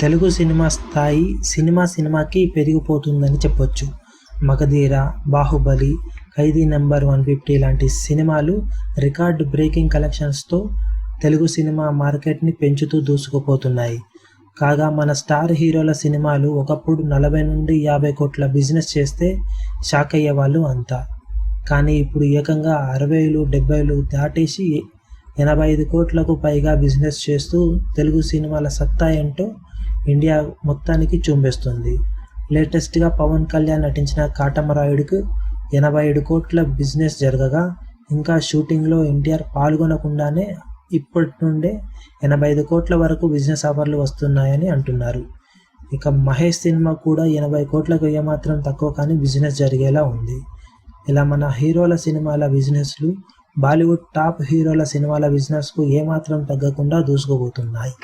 Telugu cinema స్థాయి cinema సినిమాకి పెరిగిపోతుందని చెప్పొచ్చు. Magadheera Baahubali Khaidi number one fifty లాంటి సినిమాలు రికార్డ్ బ్రేకింగ్ కలెక్షన్స్తో తెలుగు సినిమా మార్కెట్ని పెంచుతూ దూసుకుపోతున్నాయి. కాగా మన స్టార్ హీరోల సినిమాలు ఒకప్పుడు నలభై నుండి యాభై కోట్ల బిజినెస్ చేస్తే షాక్ అయ్యేవాళ్ళు అంతా. కానీ ఇప్పుడు ఏకంగా అరవైలు డెబ్బైలు దాటేసి ఎనభై ఐదు కోట్లకు పైగా బిజినెస్ చేస్తూ తెలుగు సినిమాల సత్తా ఏంటో ఇండియా మొత్తానికి చూపిస్తుంది లేటెస్ట్గా పవన్ కళ్యాణ్ నటించిన కాటమరాయుడుకు ఎనభై ఏడు కోట్ల బిజినెస్ జరగగా ఇంకా షూటింగ్లో ఎన్టీఆర్ పాల్గొనకుండానే ఇప్పటి నుండే ఎనభై ఐదు కోట్ల వరకు బిజినెస్ ఆఫర్లు వస్తున్నాయని అంటున్నారు. ఇక మహేష్ సినిమా కూడా ఎనభై కోట్లకు ఏమాత్రం తక్కువ కానీ బిజినెస్ జరిగేలా ఉంది. ఇలా మన హీరోల సినిమాల బిజినెస్లు బాలీవుడ్ టాప్ హీరోల సినిమాల బిజినెస్కు ఏమాత్రం తగ్గకుండా దూసుకుపోతున్నాయి.